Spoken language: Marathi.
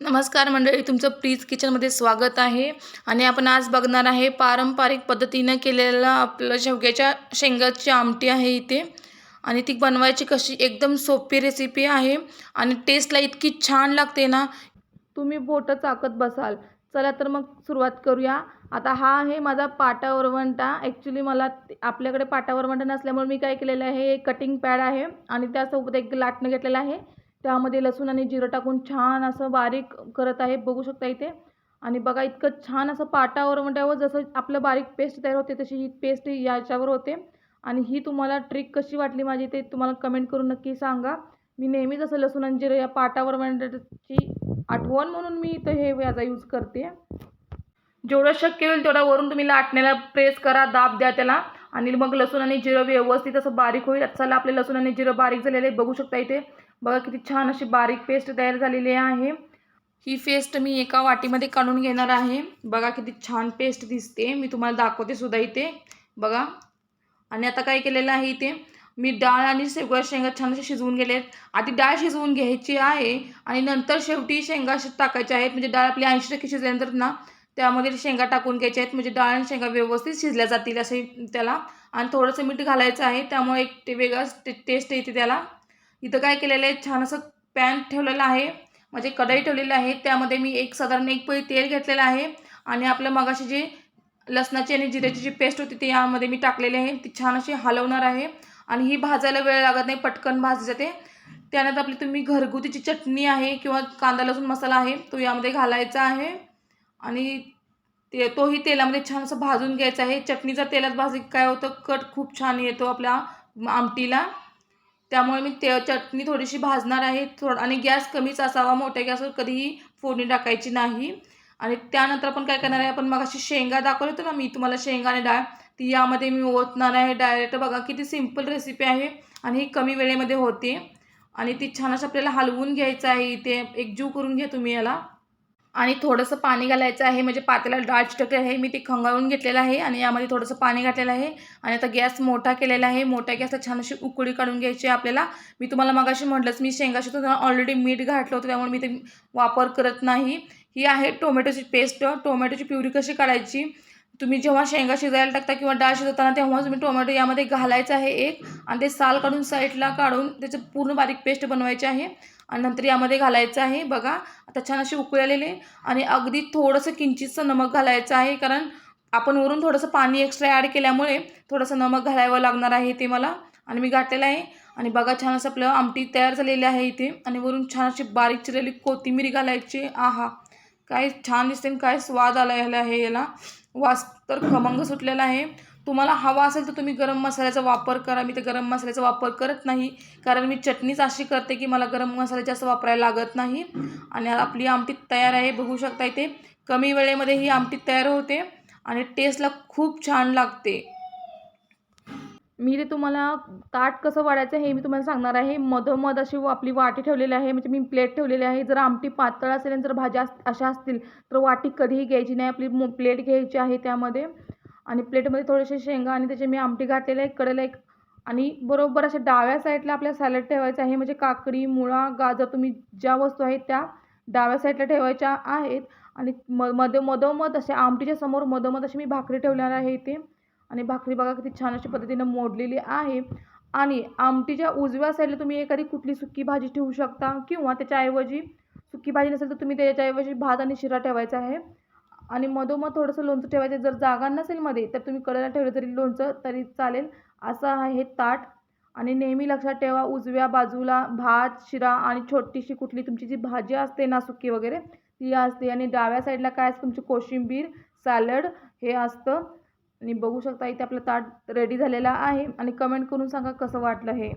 नमस्कार मंडळी तुमचं प्रीज किचनमध्ये स्वागत आहे. आणि आपण आज बघणार आहे पारंपरिक पद्धतीनं केलेलं आपलं शेवग्याच्या शेंगाची आमटी आहे इथे. आणि ती बनवायची कशी? एकदम सोपी रेसिपी आहे. आणि टेस्टला इतकी छान लागते ना. तुम्ही बोटं चाकत बसाल. चला तर मग सुरुवात करूया. आता हा आहे माझा पाटा वरवंटा ॲक्च्युली मला आपल्याकडे पाटा वरवंटा नसल्यामुळे मी काय केलेलं आहे कटिंग पॅड आहे. आणि त्यासोबत एक लाटणं घेतलेलं आहे. त्यामध्ये लसूण आणि जिरं टाकून छान असं बारीक करत आहे. बघू शकता इथे. आणि बघा इतकं छान असं पाटावर वरवंट्यावर जसं आपलं बारीक पेस्ट तयार होते तशी ही पेस्ट याच्यावर होते. आणि ही तुम्हाला ट्रिक कशी वाटली माझी ते तुम्हाला कमेंट करून नक्की सांगा. मी नेहमीच असं लसूण आणि जिरं या पाटावर वरवंट्याची आठवण म्हणून मी इथं हे याचा यूज करते. जेवढं शक्य होईल तेवढा वरून तुम्ही लाटण्याला प्रेस करा दाब द्या त्याला. आणि मग लसूण आणि जिरं व्यवस्थित असं बारीक होईल. चला आपले लसूण आणि जिरं बारीक झालेले आहे बघू शकता इथे. बघा किती छान अशी बारीक पेस्ट तयार झालेली आहे. ही पेस्ट मी एका वाटीमध्ये काढून घेणार आहे. बघा किती छान पेस्ट दिसते. मी तुम्हाला दाखवते सुद्धा इथे. बघा. आणि आता काय केलेलं आहे इथे? मी डाळ आणि शेवगा शेंगा छान असे शिजवून गेले आहेत. आधी डाळ शिजवून घ्यायची आहे आणि नंतर शेवटी शेंगा शि- टाकायच्या आहेत. म्हणजे डाळ आपली ऐंशी टक्के शिजल्यानंतर ना त्यामध्ये शेंगा टाकून घ्यायच्या आहेत. म्हणजे डाळ आणि शेंगा व्यवस्थित शिजल्या जातील असे त्याला. आणि थोडंसं मीठ घालायचं आहे. त्यामुळे एक ते वेगळाच टे टेस्ट येते त्याला. इथं काय केलेलं आहे? छान असं पॅन ठेवलेलं आहे. म्हणजे कढई ठेवलेली आहे. त्यामध्ये मी एक साधारण एक पळी तेल घेतलेलं आहे. आणि आपलं मगाशी जे लसणाची आणि जिऱ्याची जी पेस्ट होती ती यामध्ये मी टाकलेली आहे. ती छान अशी हलवणार आहे. आणि ही भाजायला वेळ लागत नाही. पटकन भाजली जाते. त्यानंतर आपली तुम्ही घरगुती जी चटणी आहे किंवा कांदा लसूण मसाला आहे तो यामध्ये घालायचा आहे. आणि ते तोही तेलामध्ये छान असं भाजून घ्यायचा आहे. चटणीचा तेलात भाजी काय होतं? कट खूप छान येतो आपल्या आमटीला. त्यामुळे मी ते चटणी थोडीशी भाजणार आहे. थोडं आणि गॅस कमीच असावा. मोठ्या गॅसवर कधीही फोडणी टाकायची नाही. आणि त्यानंतर आपण काय करणार आहे आपण मग अशी शेंगा दाखवली होतं ना मी तुम्हाला शेंगा आणि डाळ ती यामध्ये मी ओतणार आहे. डायरेक्ट बघा किती सिंपल रेसिपी आहे आणि ही कमी वेळेमध्ये होते. आणि ती छान असं आपल्याला हलवून घ्यायचं आहे. इथे एकजीव करून घ्या तुम्ही याला. आणि थोडंसं पाणी घालायचं आहे म्हणजे पातेला डाळ चिटकले आहे मी ते खंगाळून घेतलेलं आहे आणि यामध्ये थोडंसं पाणी घातलेलं आहे. आणि आता गॅस मोठा केलेला आहे मोठ्या गॅसला छान अशी उकळी काढून घ्यायची आहे आपल्याला. मी तुम्हाला मगाशी म्हटलंच मी शेंगा शिजवताना ऑलरेडी मीठ घातलं होतं त्यामुळे मी ते वापर करत नाही. ही आहे टोमॅटोची पेस्ट टोमॅटोची प्युरी कशी काढायची? तुम्ही जेव्हा शेंगा शिजायला टाकता किंवा डाळ शिजवताना तेव्हा तुम्ही टोमॅटो यामध्ये घालायचं आहे एक. आणि ते साल काढून साईडला काढून त्याचं पूर्ण बारीक पेस्ट बनवायची आहे. आणि नंतर यामध्ये घालायचं आहे. बघा आता छान अशी उकळलेले आणि अगदी थोडंसं किंचितचं नमक घालायचं आहे. कारण आपण वरून थोडंसं पाणी एक्स्ट्रा ॲड केल्यामुळे थोडंसं नमक घालावं लागणार आहे ते मला. आणि मी घातलेलं आहे. आणि बघा छान असं आपलं आमटी तयार झालेली आहे इथे. आणि वरून छान अशी बारीक चिरलेली कोथिंबीर घालायची. आहा काय छान दिसते आणि काय स्वाद आला आहे याला. वास तर खमंग सुटलेला आहे. तुम्हाला हवा असेल तर तुम्ही गरम मसाल्याचा वापर करा. मी तर गरम मसाल्याचा वापर करत नाही. कारण मी चटणीच अशी करते की मला गरम मसाला जास्त वापरायला लागत नाही. आणि आपली आमटी तयार आहे. बघू शकता इथे कमी वेळेमध्ये ही आमटी तयार होते. आणि टेस्टला खूप छान लागते. मी ते तुम्हाला ताट कसं वाढायचं हे मी तुम्हाला सांगणार आहे. मधोमध अशी आपली वाटी ठेवलेली आहे. म्हणजे मी प्लेट ठेवलेली आहे. जर आमटी पातळ असेल आणि जर भाज्या अस- अशा असतील तर वाटी कधीही घ्यायची नाही. आपली मो प्लेट घ्यायची आहे त्यामध्ये. आणि प्लेटमध्ये थोडेसे शेंगा आणि त्याचे मी आमटी घातलेले आहे कडेला एक आणि बरोबर अशा डाव्या साईडला आपल्या सॅलड ठेवायचं आहे. म्हणजे काकडी मुळा गाजर तुम्ही ज्या वस्तू आहेत त्या डाव्या साईडला ठेवायच्या आहेत. आणि म मध्ये मधोमध असे आमटीच्या समोर मधोमध अशी मी भाकरी ठेवणार आहे इथे. आणि भाकरी बघा किती छान अशा पद्धतीनं मोडलेली आहे. आणि आमटीच्या उजव्या साईडला तुम्ही एखादी कुठली सुकी भाजी ठेवू शकता किंवा त्याच्याऐवजी सुकी भाजी नसेल तर तुम्ही त्याच्याऐवजी भात आणि शिरा ठेवायचा आहे. आणि मधोमध थोडंसं लोणचं ठेवायचं जर जागा नसेल मध्ये तर तुम्ही कडेला ठेवलं तरी लोणचं तरी चालेल. असं आहे ताट. आणि नेहमी लक्षात ठेवा उजव्या बाजूला भात शिरा आणि छोटीशी कुठली तुमची जी भाजी असते ना सुकी वगैरे ती असते. आणि डाव्या साईडला काय असतं तुमची कोशिंबीर सॅलड हे असतं. आणि बघू शकता इथे आपलं ताट रेडी झालेला आहे. आणि कमेंट करून सांगा कसं वाटलं हे.